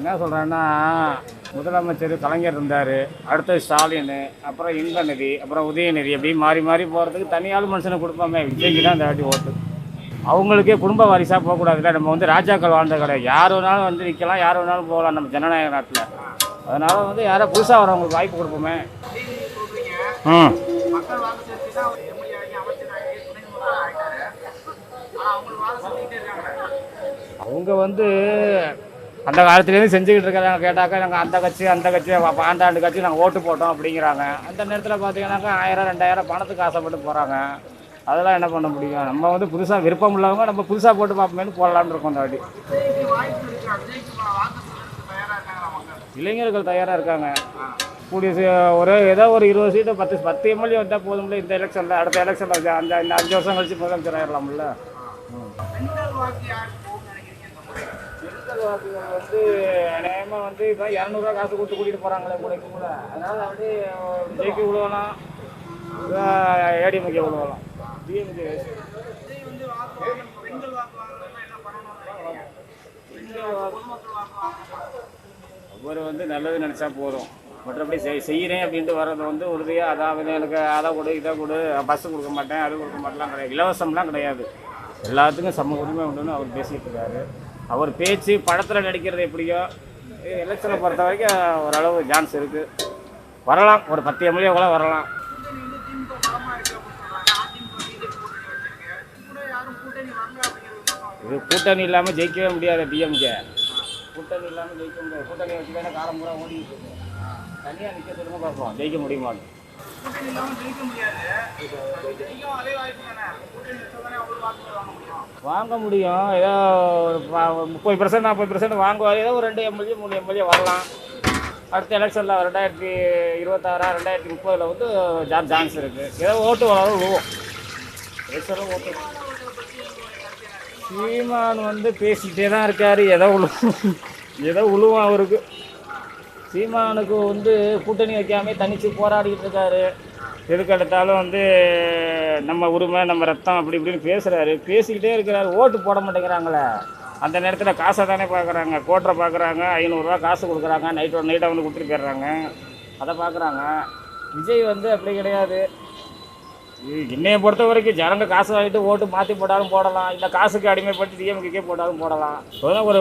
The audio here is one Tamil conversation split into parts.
என்ன சொல்கிறேன்னா முதலமைச்சர் கலைஞர் இருந்தார் அடுத்தது ஸ்டாலின் அப்புறம் இன்பநிதி அப்புறம் உதயநிதி அப்படி மாறி மாறி போகிறதுக்கு தனியாள் மனுஷனுக்கு கொடுப்போமே விஜய்க்கு தான் இந்த வாட்டி ஓட்டு. அவங்களுக்கே குடும்ப வாரிசாக போகக்கூடாதுல்ல நம்ம வந்து ராஜாக்கள் வாழ்ந்த கிடையாது யார் வேணாலும் வந்து நிற்கலாம் யார் வேணாலும் போகலாம் நம்ம ஜனநாயக நாட்டில். அதனால் வந்து யாரோ புதுசாக வரவங்களுக்கு வாய்ப்பு கொடுப்போமே. ம் அவங்க வந்து அந்த காலத்துலேருந்து செஞ்சுக்கிட்டு இருக்கிறாங்க கேட்டாக்கா நாங்கள் அந்த கட்சி அந்த கட்சி அப்ப ஆண்டாண்டு கட்சி நாங்கள் ஓட்டு போட்டோம் அப்படிங்கிறாங்க. அந்த நேரத்தில் பார்த்தீங்கன்னாக்கா ஆயிரம் ரெண்டாயிரம் பணத்துக்கு ஆசைப்பட்டு போகிறாங்க அதெல்லாம் என்ன பண்ண முடியும்? நம்ம வந்து புதுசாக விருப்பம் உள்ளவங்க நம்ம புதுசாக போட்டு பார்ப்போமேனு போடலான்னு இருக்கோம் இந்த வாட்டி. இளைஞர்கள் தயாராக இருக்காங்க. கூடிய ஒரு ஏதோ ஒரு இருபது சீட்டு பத்து பத்து எம்எல்ஏ வந்தால் போதும்ல இந்த எலெக்ஷனில் அடுத்த எலெக்ஷனில் அந்த இந்த அஞ்சு வருஷம் கழிச்சு முதலமைச்சர் ஆயிடலாம்ல வந்து அநேகமாக வந்து இப்போ இரநூறுவா காசு கொடுத்து கூட்டிகிட்டு போகிறாங்களே கூட கூட. அதனால் வந்து விஜய்க்கு விழுவலாம் ஏடிஎம்கே விழுவலாம் டிஎம்கே விஜய் ஒவ்வொரு வந்து நல்லது நினச்சா போதும். மற்றபடி செய் செய்கிறேன் அப்படின்ட்டு வர்றது வந்து உறுதியாக அதாவது எனக்கு அதை கொடு இதை கொடு பஸ்ஸு கொடுக்க மாட்டேன் அது கொடுக்க மாட்டேலாம் கிடையாது. இலவசம்லாம் கிடையாது. எல்லாத்துக்கும் சம உரிமை உண்டுன்னு அவர் பேசிகிட்டு இருக்காரு. அவர் பேச்சு படத்தில் நடிக்கிறது எப்படியோ எலெக்ஷனை பொறுத்த வரைக்கும் ஓரளவு சான்ஸ் இருக்குது வரலாம். ஒரு பத்து எம்எல்ஏ கூட வரலாம். இது கூட்டணி இல்லாமல் ஜெயிக்கவே முடியாது டிஎம்கே கூட்டணி இல்லாமல் ஜெயிக்க முடியாது. கூட்டணி வச்சு தானே காலம் பூரா ஓடிக்கிட்டு இருக்கு. தனியாக நிற்க சொல்லுங்க பார்ப்போம் ஜெயிக்க முடியுமான்னு கூட்டணி ஜெயிக்க முடியாது. அதே வாய்ப்பு தானே. கூட்டணி வாங்க முடியும். வாங்க முடியும். ஏதோ ஒரு முப்பது பர்சன்ட் நாற்பது பர்சன்ட் வாங்குவார். ஏதோ ஒரு ரெண்டு எம்எல்ஏ மூணு எம்எல்ஏ வரலாம். அடுத்த எலெக்ஷனில் ரெண்டாயிரத்தி இருபத்தாறா ரெண்டாயிரத்தி முப்பதில் வந்து ஜான் சான்ஸ் இருக்குது ஏதோ ஓட்டு வளரும் விழுவோம். எலெக்ஷனில் ஓட்டு. சீமான் வந்து பேசிக்கிட்டே தான் இருக்கார். ஏதோ உழு ஏதோ உழுவும் அவருக்கு. சீமானுக்கு வந்து கூட்டணி வைக்காம தனிச்சு போராடிக்கிட்டு இருக்காரு. எதுக்கெடுத்தாலும் வந்து நம்ம உரிமை நம்ம ரத்தம் அப்படி இப்படின்னு பேசுகிறாரு பேசிக்கிட்டே இருக்கிறாரு. ஓட்டு போட மாட்டேங்கிறாங்களே. அந்த நேரத்தில் காசை தானே பார்க்குறாங்க கோட்டரை பார்க்குறாங்க ஐநூறுரூவா காசு கொடுக்குறாங்க. நைட்டு நைட்டாக வந்து கொடுத்துட்டு போயிடுறாங்க. அதை பார்க்குறாங்க விஜய் வந்து அப்படி கிடையாது. என்னைய பொறுத்த வரைக்கும் ஜனங்க காசு வாங்கிட்டு ஓட்டு மாற்றி போட்டாலும் போடலாம். இல்லை காசுக்கு அடிமைப்பட்டு டிஎம்கே போட்டாலும் போடலாம். இப்போதான் ஒரு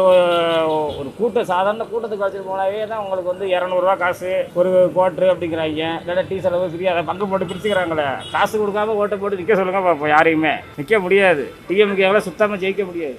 ஒரு கூட்டம் சாதாரண கூட்டத்துக்கு வச்சுட்டு போனாவே தான் உங்களுக்கு வந்து இரநூறுவா காசு ஒரு கோட்ரு அப்படிங்கிறாங்க. இல்லைன்னா டீ செலவு ஃப்ரீ அதை பங்கு போட்டு பிரிச்சுக்கிறாங்களே. காசு கொடுக்காம ஓட்டை போட்டு நிற்க சொல்லுங்கள் பார்ப்போம் யாரையுமே. நிற்க முடியாது. டிஎம்கேவில் சுத்தமாக ஜெயிக்க முடியாது.